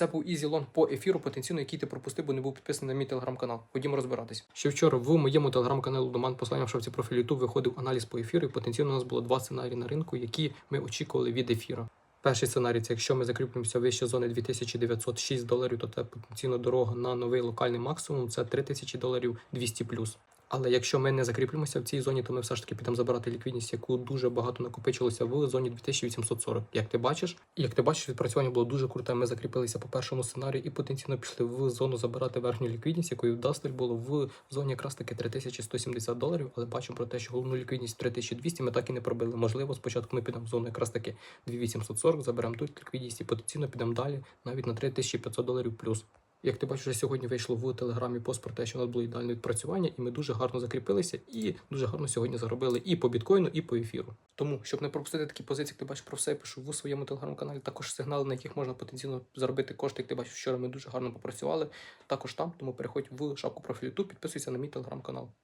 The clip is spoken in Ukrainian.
Це був Long по ефіру, потенційно, який ти пропустив, бо не був підписаний на мій телеграм-канал. Ходімо розбиратись. Ще вчора в моєму телеграм-каналі Лудоман посилання в шапці профілю YouTube виходив аналіз по ефіру, і потенційно у нас було два сценарії на ринку, які ми очікували від ефіру. Перший сценарій це якщо ми закріплюємося вище зони 2906 доларів, то це потенційно дорога на новий локальний максимум це 3000 доларів 200 Але якщо ми не закріплюємося в цій зоні, то ми все ж таки підемо забирати ліквідність, яку дуже багато накопичилося в зоні 2840. Як ти бачиш, як ти бачиш, відпрацювання було дуже круте. Ми закріпилися по першому сценарію і потенційно пішли в зону забирати верхню ліквідність, якою вдасться було в зоні якраз таки 3170 доларів. Але бачимо про те, що головну ліквідність 3200 ми так і не пробили. Можливо, спочатку ми підемо в зону якраз таки 2840, заберемо тут ліквідність і потенційно підемо далі навіть на 3500 доларів плюс. Як ти бачиш, вже сьогодні вийшло в телеграмі пост про те, що у нас було ідеальне відпрацювання, і ми дуже гарно закріпилися і дуже гарно сьогодні заробили і по біткоїну, і по ефіру. Тому, щоб не пропустити такі позиції, як ти бачиш про все, я пишу в своєму телеграм-каналі. Також сигнали, на яких можна потенційно заробити кошти. Як ти бачиш, вчора ми дуже гарно попрацювали. Також там, тому переходь в шапку профілю YouTube, підписуйся на мій телеграм-канал.